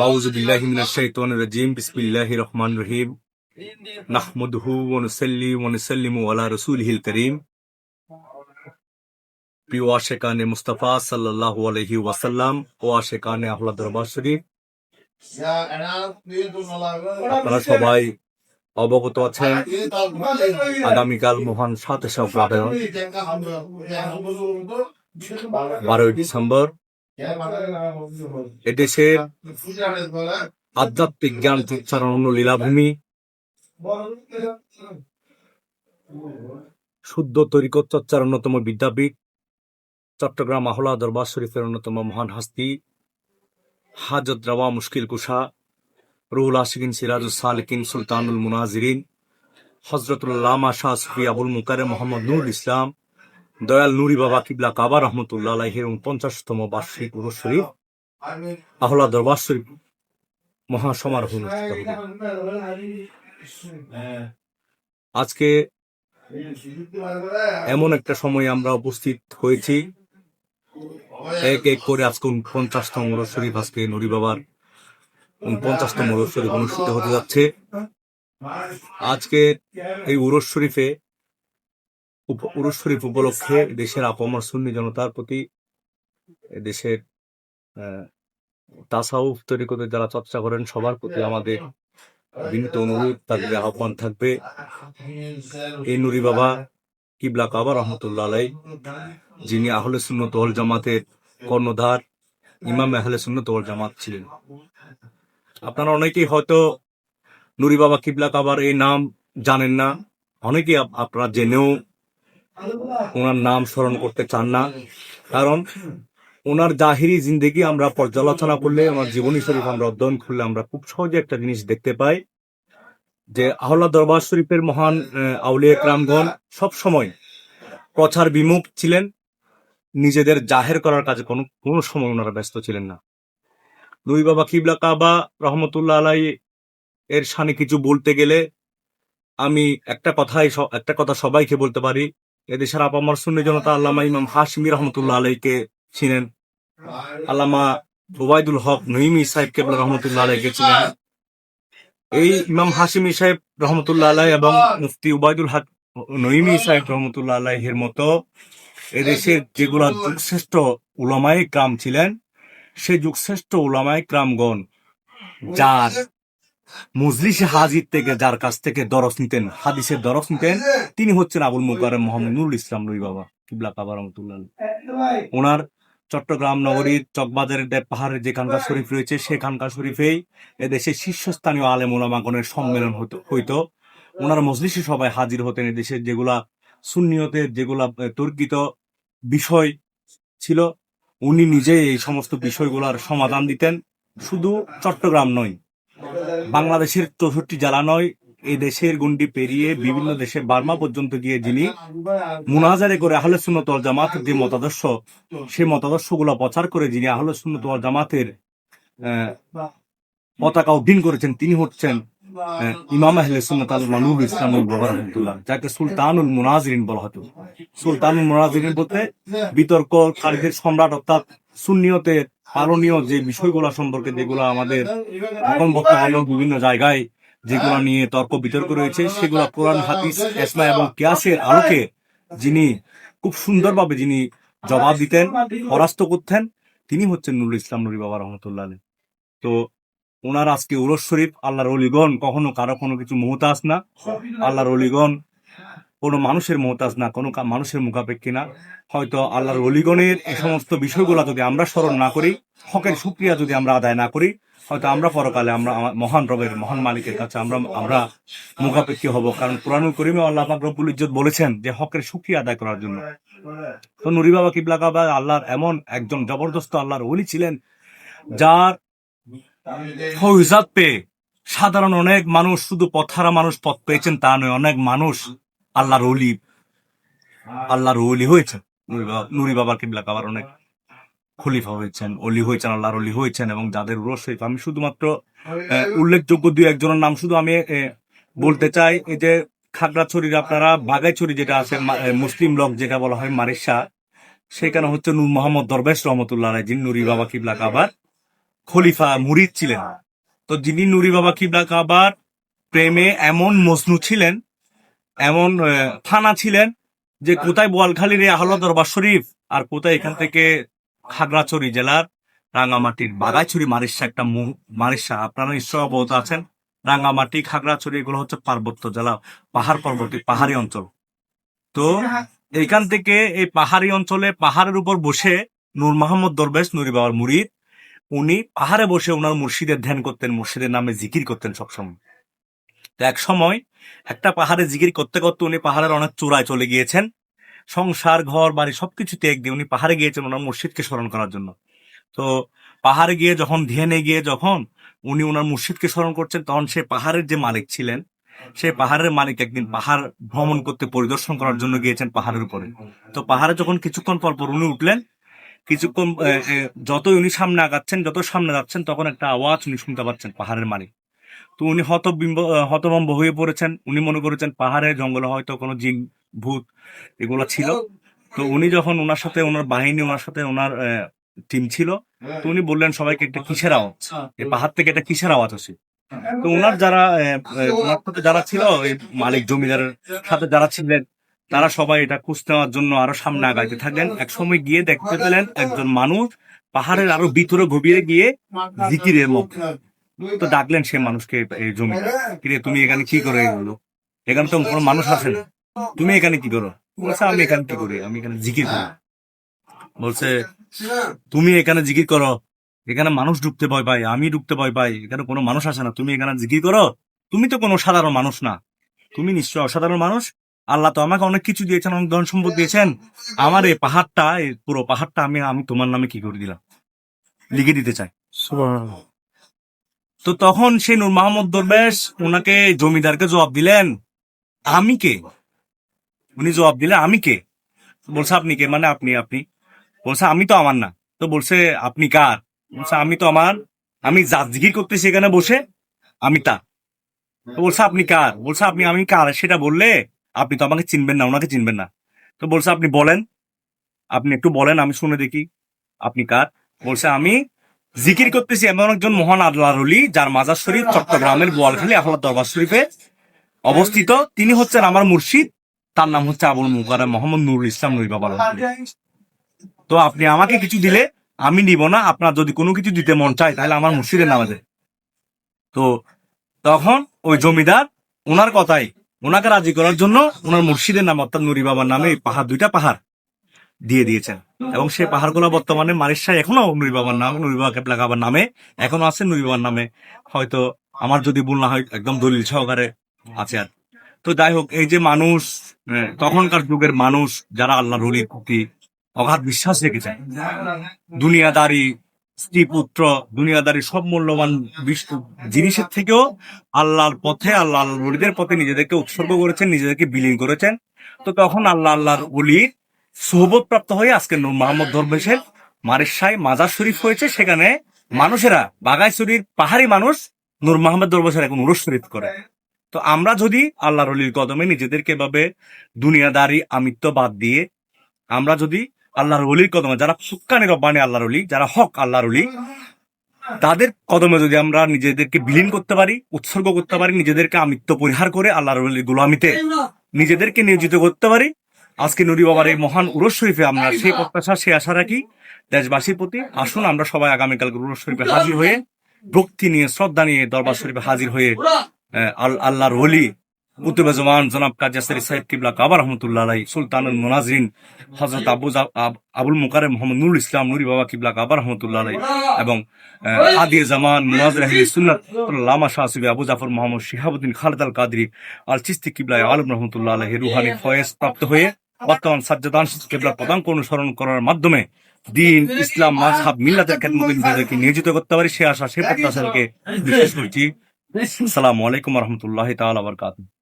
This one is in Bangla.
বাউযু বিল্লাহি মিনাশ শাইতানির রাজিম বিসমিল্লাহির রহমানির রহিম। নাহমাদুহু ওয়া নুসাল্লি ওয়া নুসাল্লিমু আলা রাসূলিহিল কারীম। প্রিয় আশেকানে মুস্তাফা সাল্লাল্লাহু আলাইহি ওয়াসাল্লাম ও আশেকানে আহলা দরবার শরীফ আপনারা সবাই অবগত আছেন। আগামীকাল মহান সাতে সপ্তাহে বারোই ডিসেম্বর এদেশের আধ্যাত্মিক জ্ঞান উচ্চারণ লীলাভূমি। শুদ্ধ তরিকত চর্চার অন্যতম বিদ্যাপীঠ। চট্টগ্রাম আহলা দরবার শরীফের অন্যতম মহান হাস্তি। হাজত রাওয়া মুশকিল কুশা। রুহুল আশিকিন সিরাজুল সালিকিন সুলতানুল মুনাজিরিন। হজরতুল্লামা শাহ সুফি আবুল মুকারে মোহাম্মদ নুর ইসলাম। দয়াল নুরি বাবা কিবলা কাবা রহমতুল্লাহ আলাইহির পঞ্চাশতম বার্ষিক শরীফ, আহলা দরবার শরীফ, মহাসমারোহ অনুষ্ঠিত হবে। আজকে এমন একটা সময় আমরা উপস্থিত হয়েছি। এক এক করে আজকে পঞ্চাশতম শরীফ, আজকে নুরি বাবার পঞ্চাশতম উরুস শরীফ অনুষ্ঠিত হতে যাচ্ছে। আজকে এই উরুস শরীফে উরুস শরীফ উপলক্ষে দেশের আপামর সুন্নি জনতার প্রতি দেশের আহ, তৈরি করতে যারা চর্চা করেন সবার প্রতি আমাদের বিনীত অনুরোধ থাকবে আহ্বান থাকবে। এই নুরি বাবা কিবলা কাবা রহমতুল্লাহ আলাই যিনি আহলে সুন্নত ওয়াল জামাতের কর্ণধার ইমাম আহলে সুন্নত ওয়াল জামাত ছিলেন। আপনারা অনেকেই হয়তো নুরি বাবা কিবলা কাবার এই নাম জানেন না। অনেকেই আপনারা জেনেও ওনার নাম স্মরণ করতে চান না। কারণ ওনার জাহিরি জিন্দেগি আমরা পর্যালোচনা করলে, আমার জীবনী শরীফ আমরা অধ্যয়ন করলে আমরা খুব সহজে একটা জিনিস দেখতে পাই যে আহ্লা দরবার শরীফের মহান আউলিয়া একরামগণ সব সময় প্রচার বিমুখ ছিলেন। নিজেদের জাহের করার কাজে কোনো কোনো সময় ওনারা ব্যস্ত ছিলেন না। দুই বাবা কিবলা কাবা রহমতুল্লাহ আলাই এর সানে কিছু বলতে গেলে আমি একটা কথাই একটা কথা সবাইকে বলতে পারি। এদেশের আপামার সুন্নি জনতা আল্লামা ইমাম হাশমি রহমতুল্লাহ আলাইকে ছিলেন আল্লামা ওবায়দুল হক নঈমি সাহেব কেবলা রহমতুল্লাহ আলাইকে ছিলেন এই ইমাম হাশিমি সাহেব রহমতুল্লাহ আলাই এবং মুফতি উবায়দুল হক নঈমি সাহেব রহমতুল্লাহ আলাইহের মতো এদেশের যেগুলা যুগশ্রেষ্ঠ উলামায়ে ক্রাম ছিলেন সেই যুগশ্রেষ্ঠ উলামায়ে ক্রামগণ যার মজলিসে হাজির থেকে যার কাছ থেকে দরস নিতেন, হাদিসের দরস নিতেন, তিনি হচ্ছেন আবুল মুকাররম মোহাম্মদ নুরুল ইসলাম রুই বাবা, কিবলা কাবা রহমতুল্লাহ ওনার চট্টগ্রাম নগরীর চকবাজারের দেব পাহাড়ের যে খানকা শরীফ রয়েছে সেই খানকা শরীফেই এদেশের শীর্ষস্থানীয় আলেম ওলামাগণের সম্মেলন হইতো। ওনার মজলিসে সবাই হাজির হতেন এদেশের যেগুলা সুন্নিয়তের যেগুলা তর্কিত বিষয় ছিল, উনি নিজে এই সমস্ত বিষয়গুলোর সমাধান দিতেন। শুধু চট্টগ্রাম নয় বাংলাদেশের চৌষট্টি জেলা নয়, এই দেশের গন্ডি পেরিয়ে বিভিন্ন দেশে বার্মা পর্যন্ত গিয়ে যিনি মুনাজারে করে আহলে সুন্নত জামাত জামাতের যে মতাদর্শ, সেই মতাদর্শগুলো প্রচার করে যিনি আহলে সুন্নত ওয়াল জামাতের পতাকা উদ্দিন করেছেন তিনি হচ্ছেন ইমাম আহলে সুন্নত আল মানুল ইসলামুল রহমতুল্লাহ যাকে সুলতানুল মুনাজিরিন বলা হতো সুলতানুল মুনাজিরিন বলতে বিতর্ককারীদের সম্রাট অর্থাৎ সুন্নিয়তের পালনীয় যে বিষয়গুলো সম্পর্কে যেগুলো আমাদের এখন বর্তমানে বিভিন্ন জায়গায় যেগুলো নিয়ে তর্ক বিতর্ক রয়েছে সেগুলো কোরআন হাদিস এসমা এবং কিয়াসের আলোকে যিনি খুব সুন্দরভাবে যিনি জবাব দিতেন পরাস্ত করতেন তিনি হচ্ছেন নুরুল ইসলাম নুরি বাবা রহমতুল্লাহ। তো ওনার আজকে উরস শরীফ, আল্লাহর অলিগণ, কখনো কারও কোনো কিছু মোহতাজ না। আল্লাহর অলিগণ, কোনো মানুষের মোহতাজ না, কোনো মানুষের মুখাপেক্ষী না। হয়তো আল্লাহর অলিগণের এই সমস্ত বিষয়গুলো যদি আমরা স্মরণ না করি, হকের সুক্রিয়া যদি আমরা আদায় না করি, হয়তো আমরা পরকালে আমরা মহান রবের, মহান মালিকের কাছে আমরা আমরা মুখাপেক্ষী হব। কারণ কোরআনুল করিমে আল্লাহ পাক রব্বুল ইজ্জত বলেছেন যে, হকের সুক্রিয়া আদায় করার জন্য। তো নুরি বাবা কিবলা কাবা আল্লাহর এমন একজন জবরদস্ত আল্লাহর ওলি ছিলেন, যার ফৌজাত পেয়ে সাধারণ অনেক মানুষ, শুধু পথহারা মানুষ পথ পেয়েছেন, তা নয়, অনেক মানুষ আল্লাহর ওলি, আল্লাহর অলি হয়েছেন। নুরি বাবা, নুরি কিবলা কাবার অনেক খলিফা হয়েছেন অলি হয়েছেন, আল্লাহর অলি হয়েছেন, এবং যাদের উরস শরীফ। আমি শুধুমাত্র উল্লেখযোগ্য দুই একজনের নাম শুধু আমি বলতে চাই, এই যে খাগড়াছড়ির আপনারা বাগাইছড়ি যেটা আছে মুসলিম লক যেটা বলা হয় মারিসা সেখানে হচ্ছে নূর মোহাম্মদ দরবেশ রহমতুল্লাহ যিনি নুরি বাবা কিবলা কাবার খলিফা মুরিদ ছিলেন। তো যিনি নুরি বাবা কিবলা কাবার প্রেমে এমন মজনু ছিলেন, এমন ফানা ছিলেন, যে কোথায় বোয়ালখালীর আহলা দরবার শরীফ আর কোথায় এখান থেকে খাগড়াছড়ি জেলার রাঙ্গামাটির বাগাইছড়ি মারিসা একটা মারিসা, আপনারা নিশ্চয় অবগত আছেন, রাঙ্গামাটি, খাগড়াছড়ি, এগুলো হচ্ছে পার্বত্য জেলা, পাহাড় পর্বতী, পাহাড়ি অঞ্চল। তো এইখান থেকে এই পাহাড়ি অঞ্চলে পাহাড়ের উপর বসে নূর মোহাম্মদ দরবেশ, নুরি বাবার মুরিদ উনি পাহাড়ে বসে ওনার মুর্শিদের ধ্যান করতেন, মুর্শিদের নামে জিকির করতেন সবসময়। তো এক সময় একটা পাহাড়ে জিকির করতে করতে উনি পাহাড়ের অনেক চূড়ায় চলে গিয়েছেন। সংসার, ঘর, বাড়ি সবকিছু ত্যাগ দিয়ে উনি পাহাড়ে গিয়েছেন ওনার মুর্শিদকে স্মরণ করার জন্য। তো পাহাড়ে গিয়ে যখন ধ্যানে গিয়ে যখন উনি ওনার মুর্শিদকে স্মরণ করছেন, তখন সে পাহাড়ের যে মালিক ছিলেন, সে পাহাড়ের মালিক একদিন পাহাড় ভ্রমণ করতে পরিদর্শন করার জন্য গিয়েছেন পাহাড়ের উপরে। তো পাহাড়ে যখন কিছুক্ষণ পর পর উনি উঠলেন কিছুক্ষণ যতই উনি সামনে আগাচ্ছেন যত সামনে যাচ্ছেন, তখন একটা আওয়াজ উনি শুনতে পাচ্ছেন, পাহাড়ের মালিক তো উনি হতবিম্ব হতভম্ব হয়ে পড়েছেন। উনি মনে করেছেন পাহাড়ে, জঙ্গলে হয়তো কোনো জিন ভূত এগুলো ছিল। তো উনি যখন ওনার সাথে, ওনার বাহিনী, ওনার সাথে, ওনার টিম ছিল, তো উনি বললেন সবাইকে একটা কিসের আওয়াজ? এই পাহাড় থেকে একটা কিসের আওয়াজ আসে তো ওনার যারা ওনার সাথে যারা ছিল মালিক, জমিদারের সাথে যারা ছিলেন তারা সবাই এটা খুঁজতে নেওয়ার জন্য আরও সামনে আগাইতে থাকলেন। এক সময় গিয়ে দেখতে পেলেন একজন মানুষ পাহাড়ের আরও ভিতরে গভীরে গিয়ে জিকিরের মধ্যে তো ডাকলেন সে মানুষকে এই জমিদার কিরে, তুমি এখানে কি করে এগুলো এখানে তো কোনো মানুষ আসে না। তুমি এখানে কি করো? বলছে, আমি এখানে কি করি? আমি এখানে জিকির করি। বলছে, তুমি এখানে জিকির করো। এখানে মানুষ ঢুকতে ভয় পাই আমি ঢুকতে ভয় পাই। এখানে কোনো মানুষ আসে না। তুমি এখানে জিকির করো? তুমি তো কোনো সাধারণ মানুষ না। তুমি নিশ্চয় অসাধারণ মানুষ। আল্লাহ তো আমাকে অনেক কিছু দিয়েছেন অনেক ধন সম্পদ দিয়েছেন। আমার এই পাহাড়টা এই পুরো পাহাড়টা আমি আমি তোমার নামে কি করে দিলাম? লিখে দিতে চাই। তো তখন সেই নূর মোহাম্মদ দরবেশ ওনাকে জমিদারকে জবাব দিলেন আমি কে? উনি জবাব দিলেন আমি কে? বলছে আপনি কে? মানে আপনি আপনি। বলছে আমি তো আমার না। তো বলছে আপনি কার? বলছে আমি তো আমার আমি যা জিকির করতেছি এখানে বসে আমি তা। তো বলছে আপনি কার? বলছে আপনি আমি কার? সেটা বললে আপনি তো আমাকে চিনবেন না, ওনাকে চিনবেন না। তো বলছে, আপনি বলেন, আপনি একটু বলেন, আমি শুনে দেখি আপনি কার। বলছে, আমি জিকির করতেছি এমন একজন মহান আল্লাহর অলি যার মাজার শরীফ চট্টগ্রামের বোয়ালখালী আহলাদ দরবার শরীফে অবস্থিত। তিনি হচ্ছেন আমার মুর্শিদ, তার নাম হচ্ছে আবুল মুকার মোহাম্মদ নুরুল ইসলাম নুরি বাবা তো আপনি আমাকে কিছু দিলে আমি নিব না, আপনার যদি কোনো কিছু দিতে মন চায়, তাহলে আমার মুর্শিদের নামে তো তখন ওই জমিদার, ওনার কথাই ওনাকে রাজি করার জন্য ওনার মুর্শিদের নাম অর্থাৎ নুরি বাবার নামে পাহাড়, দুইটা পাহাড় দিয়ে দিয়েছেন। এবং সেই পাহাড়গুলো বর্তমানে মারিসায় এখনও নুরি বাবার নাম, নুরি বাবা কেপলা কাবার নামে এখনও আছে, নুরি বাবার নামে হয়তো আমার যদি ভুল না হয়, একদম দলিল সহকারে আছে আর। তো যাই হোক, এই যে মানুষ তখনকার যুগের মানুষ যারা আল্লাহ রলির প্রতি অগাধ বিশ্বাস রেখেছেন, দুনিয়াদারি স্ত্রী পুত্র দুনিয়াদারি সব মূল্যবান জিনিসের থেকেও আল্লাহর পথে আল্লাহ রলিদের পথে নিজেদেরকে উৎসর্গ করেছেন, নিজেদেরকে বিলীন করেছেন। তো তখন আল্লাহ আল্লাহর অলির সোহবত প্রাপ্ত হয়ে আজকে মোহাম্মদ দরবেশের মারিসায় মাজার শরীফ হয়েছে। সেখানে মানুষেরা বাগাইছড়ির পাহাড়ি মানুষ নূর মোহাম্মদ দরবেশের এখন উরস করে। তো আমরা যদি আল্লাহর অলির কদমে নিজেদেরকে এভাবে দুনিয়াদারি আমিত্ব বাদ দিয়ে আমরা যদি আল্লাহর অলির কদমে, যারা সুক্কানি রব্বানি আল্লাহর অলি যারা হক আল্লাহর অলি তাদের কদমে যদি আমরা নিজেদেরকে বিলীন করতে পারি, উৎসর্গ করতে পারি, নিজেদেরকে আমিত্ব পরিহার করে আল্লাহর অলির গোলামিতে নিজেদেরকে নিয়োজিত করতে পারি, আজকে নুরি বাবার এই মহান উরস শরীফে আমরা সেই প্রত্যাশা, সেই আশা রাখি। দেশবাসীর প্রতি আসুন, আমরা সবাই আগামীকাল উরস শরীফে হাজির হয়ে ভক্তি নিয়ে, শ্রদ্ধা নিয়ে দরবার শরীফে হাজির হয়ে আল্লাহর ওলি কুতুবে জমান জনাব সাহেব কিবলা কাবা রহমতুল্লাহ আলাই সুলতানুল হজরত আবু আবুল মুকারে মোহাম্মদ নুরুল ইসলাম বাবা কিবলা কাবা রহমতুল্লাহ আলাই এবং আহ, আদি জামান আহলি লামা আবু জাফর মোহাম্মদ শিহাবুদ্দিন খালেদ আল কাদরি আল চিস্তি কিবলা আলম রহমতুল্লাহ রুহানি ফয়েজ প্রাপ্ত হয়ে বর্তমান সাজ্জাদান কেবলার পদাঙ্ক অনুসরণ করার মাধ্যমে দিন ইসলাম মাঝহাব মিল্লাতের নিয়োজিত করতে পারি সে আশা সে প্রত্যাশাকে বিশ্বাস করছি। আসসালামু আলাইকুম রহমতুল্লাহ বারকাতুহু।